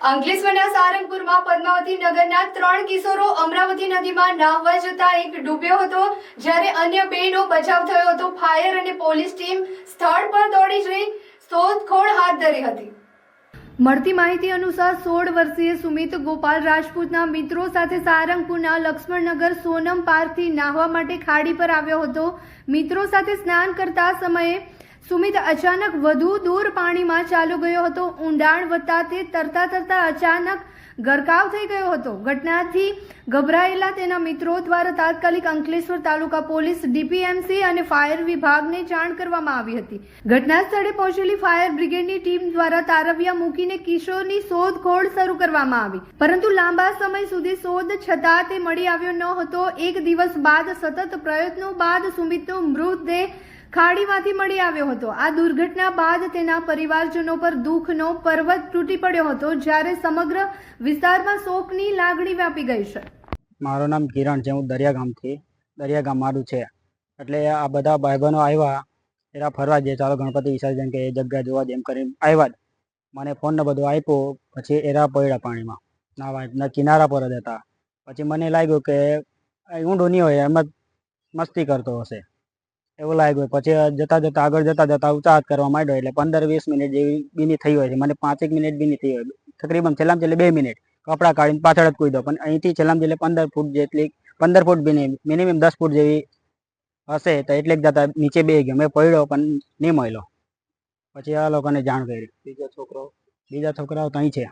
અંકલેશ્વરના સારંગપુરમાં પદ્માવતી નગરના ત્રણ કિશોરો અમરાવતી નદીમાં નાહવા જતા એક ડૂબ્યો હતો. જ્યારે અન્ય બેનો બચાવ થયો હતો, ફાયર અને પોલીસ ટીમ સ્થળ પર દોડી જઈ શોધખોળ હાથ ધરી હતી. મળતી માહિતી અનુસાર સોળ વર્ષીય સુમિત ગોપાલ રાજપૂતના મિત્રો સાથે સારંગપુરના લક્ષ્મણનગર સોનમ પાર્કથી નાહવા માટે ખાડી પર આવ્યો હતો. મિત્રો સાથે સ્નાન કરતા સમયે સુમિત અચાનક વધુ દૂર પાણીમાં ચાલુ ગયો હતો. ઊંડાણ વધતા તે તરતા તરતા અચાનક ગરકાવ થઈ ગયો હતો. ઘટનાથી ગભરાયેલા તેના મિત્રો દ્વારા તાત્કાલિક અંકલેશ્વર તાલુકા પોલીસ, ડીપીએમસી અને ફાયર વિભાગને જાણ કરવામાં આવી હતી. ઘટના સ્થળે પહોંચેલી ફાયર બ્રિગેડની ટીમ દ્વારા તારવિયા મૂકીને કિશોરની શોધખોળ શરૂ કરવામાં આવી. પરંતુ લાંબા સમય સુધી શોધ છતાં તે મળી આવ્યો ન હતો. એક દિવસ બાદ સતત પ્રયત્નો બાદ સુમિતનો મૃતદેહ ખાડીમાંથી મળી આવ્યો હતો. આ દુર્ઘટના બાદ તેના પરિવારજનો પર દુઃખનો પર્વત તૂટી પડ્યો હતો, જ્યારે સમગ્ર વિસ્તારમાં શોકની લાગણી વ્યાપી ગઈ છે. મારું નામ કિરણ છે, હું દરિયા ગામથી, દરિયા ગામ મારું છે. એટલે આ બધા ભાઈબંધો આવ્યા એરા ફરવા જઈએ ચાલો ગણપતિ વિસર્જન કે એ જગ્યા જોવા જેમ કરીને આવ્યા જ. મને ફોન ને બધું આપ્યો, પછી એરા પડ્યા પાણીમાં. નાવા ના કિનારા પર જ હતા. પછી મને લાગ્યું કે ઊંડું નહીં હોય, એમ જ મસ્તી કરતો હશે. એવું લાગ્યું પછી જતા જતા, આગળ જતા જતા ઉચાહત કરવા માંડ્યો એટલે પંદર વીસ મિનિટ જેવી બીની થઈ હોય છે. મને પાંચેક મિનિટ બી નહીં થઈ હોય. તકરીબન છેલ્લામાં છેલ્લે બે મિનિટ. કપડાં કાઢીને પાછળ જ કૂદ્યો. પણ અહીંથી છેલ્લામાં છેલ્લે પંદર ફૂટ જેટલી, પંદર ફૂટ બીની મિનિમમ દસ ફૂટ જેવી હશે તો એટલે જ જતા નીચે બે ગયો. મેં પડ્યો પણ નહીં મળ્યો. પછી આ લોકોને જાણ કરી. બીજો છોકરો, બીજા છોકરાઓ તો અહીં છે.